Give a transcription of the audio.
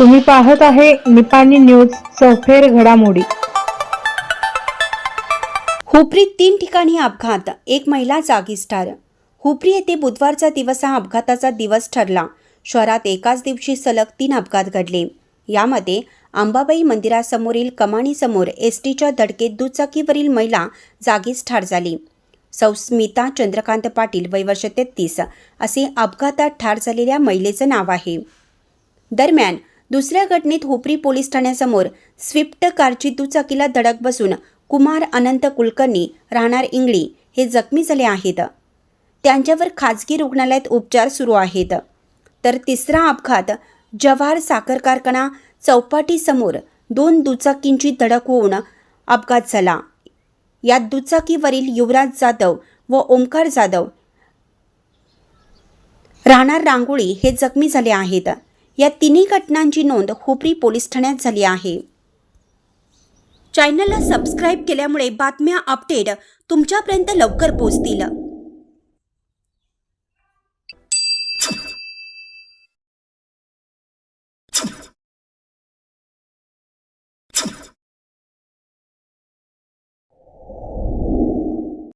तुम्ही पाहत आहे निपाणी न्यूज चौफेर घडामोडी. हुपरीत तीन ठिकाणी अपघात एक महिला जागीच ठार हुपरी येथे बुधवारचा दिवस हा अपघाताचा दिवस ठरला. शहरात एकाच दिवशी सलग तीन अपघात घडले. यामध्ये अंबाबाई मंदिरासमोरील कमानीसमोर एस टीच्या धडकेत दुचाकीवरील महिला जागीच ठार झाली. सौस्मिता चंद्रकांत पाटील वय वर्ष तेहतीस असे अपघातात ठार झालेल्या महिलेचं नाव आहे. दरम्यान दुसऱ्या घटनेत हुपरी पोलीस ठाण्यासमोर स्विफ्ट कारची दुचाकीला धडक बसून कुमार अनंत कुलकर्णी राहणार इंगळी हे जखमी झाले आहेत. त्यांच्यावर खाजगी रुग्णालयात उपचार सुरू आहेत. तर तिसरा अपघात जव्हार साखर कारखाना चौपाटीसमोर दोन दुचाकींची धडक होऊन अपघात झाला. यात दुचाकीवरील युवराज जाधव व ओंकार जाधव राहणार रांगोळी हे जखमी झाले आहेत. या तिन्ही घटनांची नोंद हुपरी पोलीस ठाण्यात झाली आहे. चॅनलला सबस्क्राईब केल्यामुळे बातम्या अपडेट तुमच्यापर्यंत लवकर पोहोचतील.